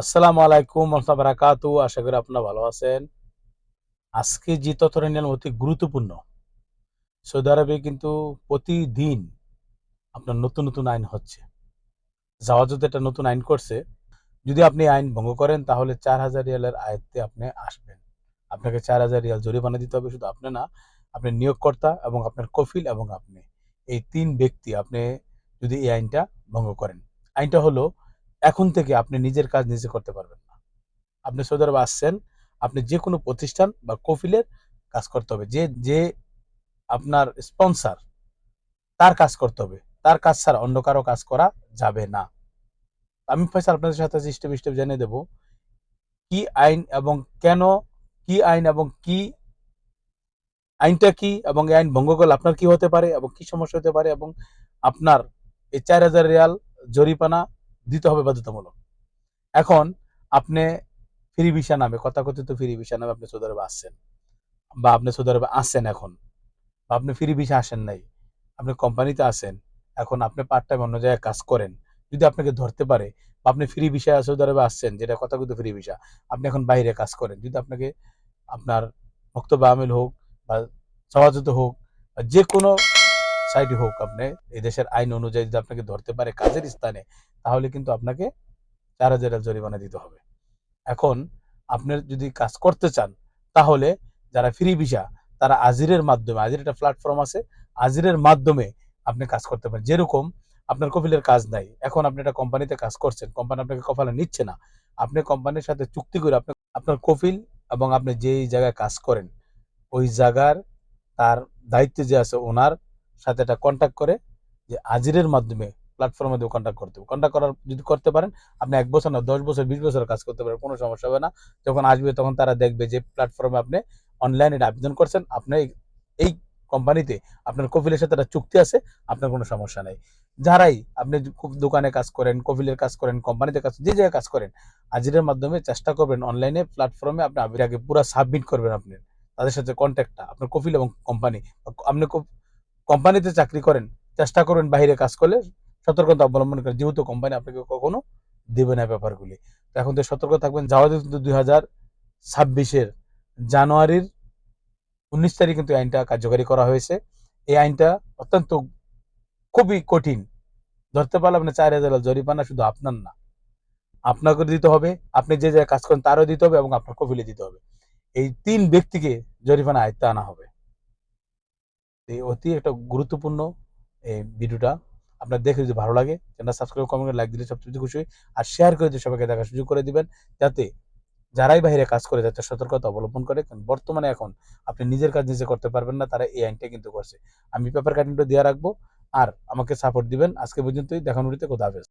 আসসালামু আলাইকুম বারাকাতু আশা করি আপনারা ভালো আছেন। আজকে যে তথ্যটা নিলাম অতি গুরুত্বপূর্ণ। সৌদি আরবে কিন্তু প্রতিদিন আপনার নতুন নতুন আইন হচ্ছে। জাওয়াজ একটা নতুন আইন করছে, যদি আপনি আইন ভঙ্গ করেন, তাহলে চার হাজার রিয়ালের আয়ত্তে আপনি আসবেন। আপনাকে চার হাজার রিয়াল জরিমানা দিতে হবে, শুধু আপনি না, আপনি নিয়োগকর্তা এবং আপনার কফিল এবং আপনি। এই তিন ব্যক্তি আপনি যদি এই আইনটা ভঙ্গ করেন। আইনটা হলো এখন থেকে আপনি নিজের কাজ নিজে করতে পারবেন না। আপনি সৌদি আরবে আসছেন, আপনি যে কোনো প্রতিষ্ঠান বা কফিলের কাজ করতে হবে। যে যে আপনার স্পন্সর তার কাজ করতে হবে। তার কাজ ছাড়া অন্য কারও কাজ করা যাবে না। আমি ফয়সাল আপনাদের সাথে স্টেপ স্টেপ জেনে দেব, কি আইন এবং কেন, কি আইন এবং কি আইনটা কি এবং এই আইন ভঙ্গ করলে আপনার কি হতে পারে এবং কি সমস্যা হতে পারে এবং আপনার এই চার হাজার রিয়াল জরিপানা দিতে হবে বাধ্যতামূলক। এখন আপনি ফ্রি ভিসা নামে কথাকথিত ফ্রি ভিসা নামে আপনি সৌদি আরবে আসছেন বা আপনি সৌদি আরবে আসছেন এখন বা আপনি ফ্রি ভিসা আসেন নাই, আপনি কোম্পানিতে আসেন এখন আপনি পার্ট টাইম অন্য জায়গায় কাজ করেন, যদি আপনাকে ধরতে পারে বা আপনি ফ্রি ভিসা সৌদি আরবে আসছেন, যেটা কথাকথিত ফ্রি ভিসা, আপনি এখন বাইরে কাজ করেন, যদি আপনাকে আপনার বক্তব্য আমিল হোক বা সহজত হোক বা যে কোনো সাইডে হোক আপনি, এই দেশের আইন অনুযায়ী যদি আপনাকে ধরতে পারে কাজের স্থানে, তাহলে কিন্তু আপনাকে চার হাজার জরিমানা দিতে হবে। এখন আপনার যদি কাজ করতে চান, তাহলে যারা ফ্রি ভিসা তারা আজিরের মাধ্যমে, আজির একটা প্ল্যাটফর্ম আছে, আজিরের মাধ্যমে আপনি কাজ করতে পারেন। যেরকম আপনার কফিলের কাজ নাই, এখন আপনি একটা কোম্পানিতে কাজ করছেন, কোম্পানি আপনাকে কফালে নিচ্ছে না, আপনি কোম্পানির সাথে চুক্তি করে আপনি, আপনার কফিল এবং আপনি যেই জায়গায় কাজ করেন, ওই জায়গার তার দায়িত্বে যে আছে ওনার সাথে একটা কন্ট্যাক্ট করে যে আজিরের মাধ্যমে প্ল্যাটফর্মে মাধ্যমে কন্ট্যাক্ট করতে হবে। কন্ট্যাক্ট করার, যদি করতে পারেন, আপনি এক বছর না, দশ বছর, বিশ বছর কাজ করতে পারেন কোনো সমস্যা হবে না। যখন আসবে, তখন তারা দেখবে যে প্ল্যাটফর্মে আপনি অনলাইনে আবেদন করছেন আপনি এই- কোম্পানিতে আপনার কফিলের সাথে একটা চুক্তি আছে, আপনার কোনো সমস্যা নেই। যারাই আপনি খুব দোকানে কাজ করেন কফিলের কাজ করেন কোম্পানিতে কাজ, যে জায়গায় কাজ করেন, আজিরের মাধ্যমে চেষ্টা করবেন অনলাইনে প্ল্যাটফর্মে আপনি আগে পুরো সাবমিট করবেন আপনি। তাদের সাথে কন্ট্যাক্টটা আপনার কফিল এবং কোম্পানি আপনি কোম্পানিতে চাকরি করেন, চেষ্টা করবেন বাইরে কাজ করলে সতর্কতা অবলম্বন করেন। যেহেতু কোম্পানি আপনাকে কখনো দেবে না ব্যাপারগুলি। এখন তো সতর্ক থাকবেন, যাওয়া কিন্তু দুই হাজার ছাব্বিশের জানুয়ারির উনিশ তারিখ কিন্তু আইনটা কার্যকারী করা হয়েছে। এই আইনটা অত্যন্ত খুবই কঠিন। ধরতে পারলে আপনি চার হাজার জরিমানা শুধু আপনার না। আপনাকে দিতে হবে, আপনি যে জায়গায় কাজ করেন তারও দিতে হবে এবং আপনার কফিলে দিতে হবে। এই তিন ব্যক্তিকে জরিমানা আয়ত্তে আনা হবে। এই অতি একটা গুরুত্বপূর্ণ, এই ভিডিওটা। আপনার দেখে যদি ভালো লাগে চ্যানেল সাবস্ক্রাইব কমেন্ট লাইক দিলে সবচেয়ে খুশি আর শেয়ার করে দিয়ে সবাইকে দেখার সুযোগ করে দিবেন, যাতে যারাই বাইরে কাজ করে যাতে সতর্কতা অবলম্বন করে। কারণ বর্তমানে এখন আপনি নিজের কাজ নিজে করতে পারবেন না, তারা এই আইনটা কিন্তু করছে। আমি পেপার কাটিংটা দেওয়া রাখব, আর আমাকে সাপোর্ট দিবেন। আজকে পর্যন্তই দেখানোরিতে কোথা হাফেজ।